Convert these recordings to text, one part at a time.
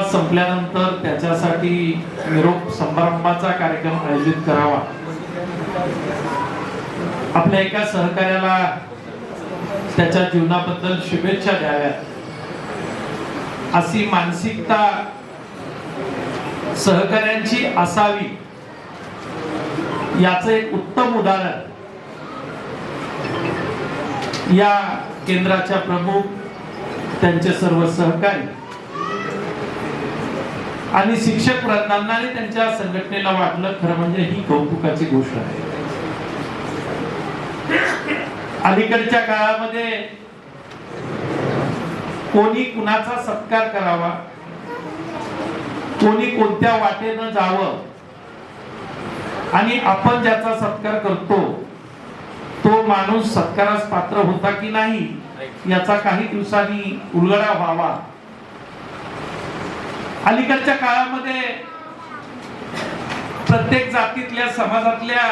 सेवा संपल्यानंतर त्याच्यासाठी निरोप समारंभाचा कार्यक्रम आयोजित करावा. आपल्या एका सहकार्याला त्याच्या जीवनाबद्दल शुभेच्छा द्याव्यात. अशी मानसिकता सहकार्यांची असावी याचं एक उत्तम उदाहरण या केंद्राच्या प्रमुख त्यांचे सर्व सहकारी आणि शिक्षक वृंदांना आणि त्यांच्या संघटनेला वाटलं खरं म्हणजे ही कौतुकाची गोष्ट आहे. अलीकडच्या काळामध्ये कोणी कुणाचा सत्कार करावा? कोणी कोणत्या वाटेनं जावं? आणि आपण ज्याचा सत्कार करतो तो माणूस सत्कारास पात्र होता की नाही याचा काही दिवसांनी उलगडा व्हावा. अलीकडच्या काळामध्ये प्रत्येक जातीतल्या समाजातल्या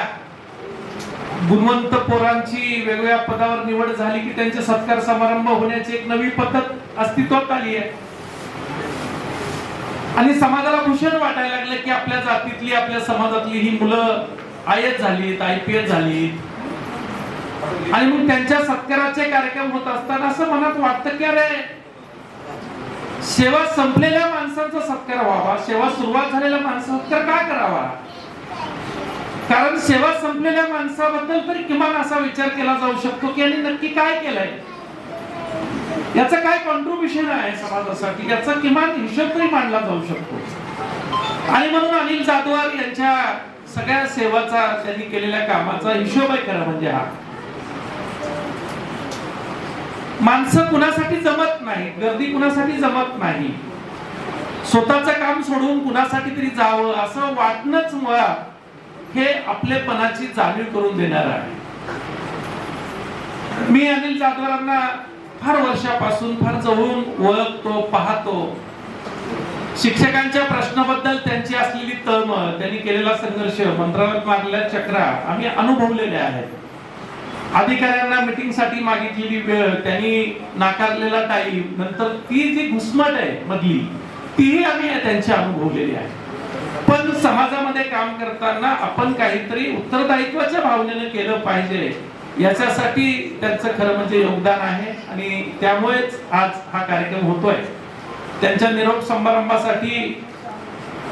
गुणवंत पोरांची वेगवेगळ्या पदावर निवड झाली की त्यांचे सत्कार समारंभ होण्याची एक नवी पद्धत अस्तित्वात आली आहे. आणि समाजाला भूषण वाटायला लागलं की आपल्या जातीतली आपल्या समाजातली ही मुलं आय एस झालीत आय पी एस झालीत. आणि मग त्यांच्या सत्काराचे कार्यक्रम होत असताना असं मनात वाटतं की अरे सेवा संपलेल्या माणसांचा सत्कार व्हावा. सेवा सुरुवात झालेल्या माणसाचा सत्कार का करावा? कारण सेवा संपलेल्या माणसाबद्दल तरी किमान असा विचार केला जाऊ शकतो की यांनी नक्की काय केलंय? याचं काय कॉन्ट्रीब्युशन आहे समाजासाठी? याचा किमान हिशोब तरी मांडला जाऊ शकतो. आणि म्हणून अनिल जाधवार यांच्या सगळ्या सेवाचा त्यांनी केलेल्या कामाचा हिशोब आहे म्हणजे हा. माणसं कुणासाठी जमत नाही गर्दी कुणासाठी जमत नाही. स्वतःचं काम सोडून कुणासाठी तरी जावं असं वाटणंच मुळात हे आपलेपणाची जाणीव करून देणार आहे. मी अनिल जाधवरांना फार वर्षापासून फार जवळून ओळखतो पाहतो. शिक्षकांच्या प्रश्नाबद्दल त्यांची असलेली तळमळ त्यांनी केलेला संघर्ष मंत्रालयात मारलेल्या चक्रा आम्ही अनुभवलेल्या आहेत. अधिकाऱ्यांना मीटिंगसाठी मागितलेली वेळ त्यांनी नाकारलेला टाईम नंतर ती जी घुसमट आहे मधली तीही आम्ही त्यांची अनुभवलेली आहे. पण समाजामध्ये काम करताना आपण काहीतरी उत्तरदायित्वाच्या भावनेनं केलं पाहिजे. याच्यासाठी त्यांचं खरं म्हणजे योगदान आहे आणि त्यामुळेच आज हा कार्यक्रम होतोय. त्यांच्या निरोप समारंभासाठी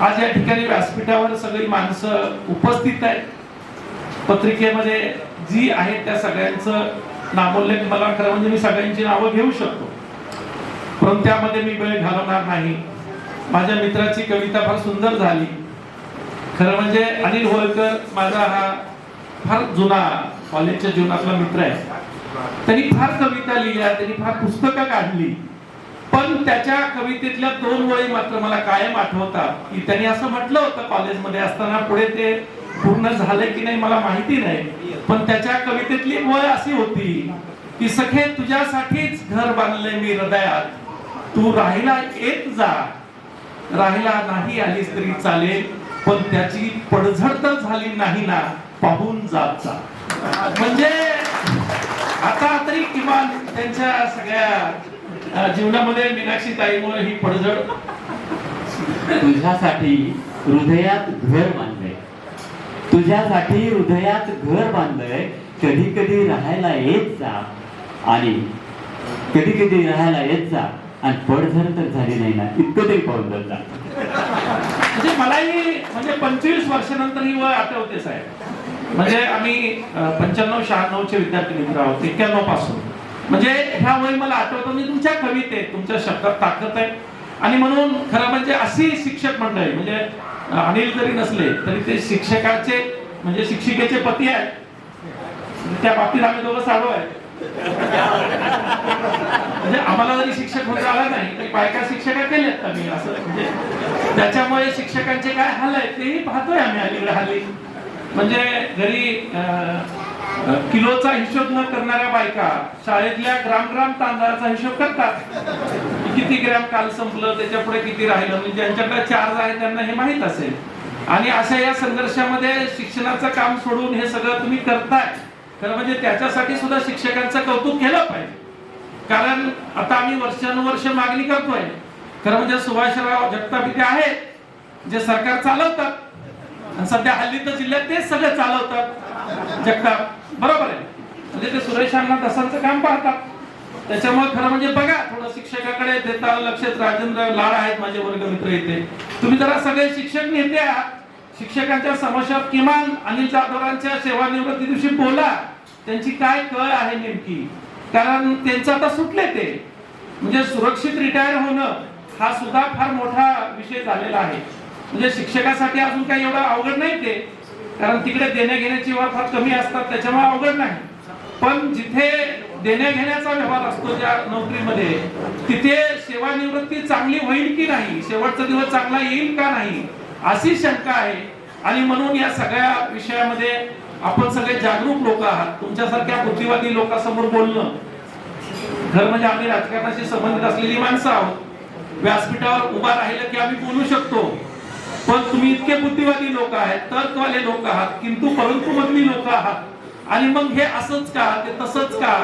आज या ठिकाणी व्यासपीठावर सगळी माणसं उपस्थित आहेत. पत्रिकेमध्ये जी आहेत त्या सगळ्यांचं नामोल्लेख मला खरं म्हणजे मी सगळ्यांची नावं घेऊ शकतो. पण त्यामध्ये मी वेळ घालवणार नाही. माझ्या मित्राची कविता फार सुंदर झाली. खरं म्हणजे अनिल होळकर माझा हा फार जुना कॉलेजच्या जीवनातला मित्र आहे. त्यांनी फार कविता लिहिल्या त्यांनी फार पुस्तकं काढली. पण त्याच्या कवितेतल्या दोन वळी मात्र मला कायम आठवतात की त्यांनी असं म्हटलं होतं कॉलेजमध्ये असताना पुढे ते पूर्ण झालंय की नाही मला माहिती नाही. पण त्याच्या कवितेतली वळ अशी होती की सखे तुझ्यासाठीच घर बांधले मी हृदयात. तू राहिला येत जा. राहिला नाही आलीस तरी चालेल पण त्याची पडझड तर झाली नाही ना पाहून जात जा. म्हणजे आता तरी किमान त्यांच्या सगळ्या जीवनामध्ये मीनाक्षी ताईमुळे ही पडझड तुझ्यासाठी हृदयात घर बांधलंय. तुझ्यासाठी हृदयात घर बांधलंय. कधी कधी राहायला येत जा. आणि कधी कधी राहायला येत जा. आणि पडझड तर झाली नाही ना. इतकं तरी पाऊल जा म्हणजे मलाही म्हणजे पंचवीस वर्षानंतर ही वय आठवते साहेब. म्हणजे आम्ही पंच्याण्णव शहाण्णव चे विद्यार्थी मित्र आहोत एक्क्याण्णवपासून. म्हणजे ह्या वय मला आठवतं. मी तुमच्या कवितेत तुमच्या शब्दात ताकद आहे. आणि म्हणून खरं म्हणजे अशी शिक्षक मंडळी म्हणजे अनिल जरी नसले तरी ते शिक्षकाचे म्हणजे शिक्षिकेचे पती आहेत. त्या बाबतीत आम्ही दोघं साधू आहे म्हणजे आम्हाला जरी शिक्षक होता आला नाही तरी बायका शिक्षका केल्यात आम्ही असं म्हणजे त्याच्यामुळे शिक्षकांचे काय हाल आहेत तेही पाहतोय आम्ही अलीकडे हल्ली. म्हणजे घरी किलोचा हिशोब न करणाऱ्या बायका शाळेतल्या ग्राम ग्राम तांदळाचा हिशोब करतात. किती ग्रॅम काल संपलं त्याच्या पुढे किती राहिलं म्हणजे ज्यांच्याकडे चार्ज आहे त्यांना हे माहीत असेल. आणि अशा या संघर्षामध्ये शिक्षणाचं काम सोडून हे सगळं तुम्ही करताय. खरं म्हणजे त्याच्यासाठी सुद्धा शिक्षकांचं कौतुक केलं पाहिजे. कारण आता आम्ही वर्षानुवर्ष मागणी करतोय. खरं म्हणजे सुभाषराव जगताप इथे आहेत जे सरकार चालवतात. आणि सध्या हल्ली तर जिल्ह्यात तेच सगळं चालवतात. जगताप. बरोबर आहे. म्हणजे ते सुरेशांना तसांचं काम पाहतात. त्याच्यामुळे खरं म्हणजे बघा थोडं शिक्षकाकडे देता लक्षात राजेंद्र लाड आहेत माझे वर्गमित्र इथे. तुम्ही जरा सगळे शिक्षक नेते आहात. शिक्षकांच्या समस्या किमान अनिल जाधवरांच्या सेवानिवृत्ती दिवशी बोला. त्यांची काय कळ आहे नेमकी? कारण त्यांचं आता सुटले ते. म्हणजे सुरक्षित रिटायर होणं हा सुद्धा फार मोठा विषय झालेला आहे. म्हणजे शिक्षकासाठी अजून काही एवढं अवघड नाही ते. कारण तिकडे देण्या घेण्याची व्यवहार फार कमी असतात त्याच्यामुळे अवघड नाही. पण जिथे देण्या घेण्याचा व्यवहार असतो ज्या नोकरीमध्ये तिथे सेवानिवृत्ती चांगली होईल की नाही शेवटचा दिवस चांगला येईल का नाही अशी शंका आहे. आणि म्हणून या सगळ्या विषयामध्ये आपण सगळे जागरूक लोक आहात. तुमच्यासारख्या बुद्धिवादी लोकांसमोर बोलणं खरं म्हणजे आम्ही राजकारणाशी संबंधित असलेली माणसं आहोत. व्यासपीठावर उभा राहिलं की आम्ही बोलू शकतो. पण तुम्ही इतके बुद्धिवादी लोक आहेत तर्कवाले लोक आहात किंतु परंतु मधली लोक आहात. आणि मग हे असंच का ते तसंच का?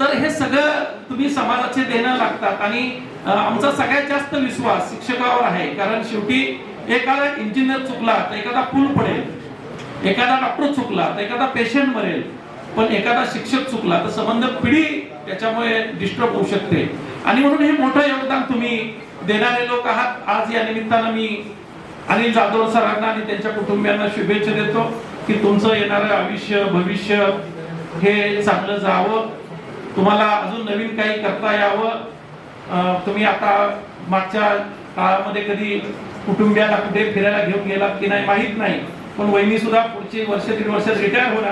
तर हे सगळं तुम्ही समाजाचे देणं लागतात. आणि आमचा सगळ्यात जास्त विश्वास शिक्षकावर आहे. कारण शेवटी एखादा इंजिनियर चुकला तर एखादा पूल पडेल. एखादा डॉक्टर चुकला तर एखादा पेशंट मरेल. पण एखादा शिक्षक चुकला तर संबंध पिढी त्याच्यामुळे डिस्टर्ब होऊ शकते. आणि म्हणून हे मोठं योगदान तुम्ही देणारे लोक आहात. आज या निमित्तानं मी अनिल जाधव सरांना आणि त्यांच्या कुटुंबियांना शुभेच्छा देतो की तुमचं येणारं आयुष्य भविष्य हे चांगलं जावं. तुम्हाला अजून नवीन काही करता यावं. तुम्ही आता मागच्या काळामध्ये कधी कुटुंबियाला कुठे फिरायला घेऊन गेलात की नाही माहीत नाही. पण वहिनी सुद्धा पुढची वर्ष दीड वर्षात रिटायर होणार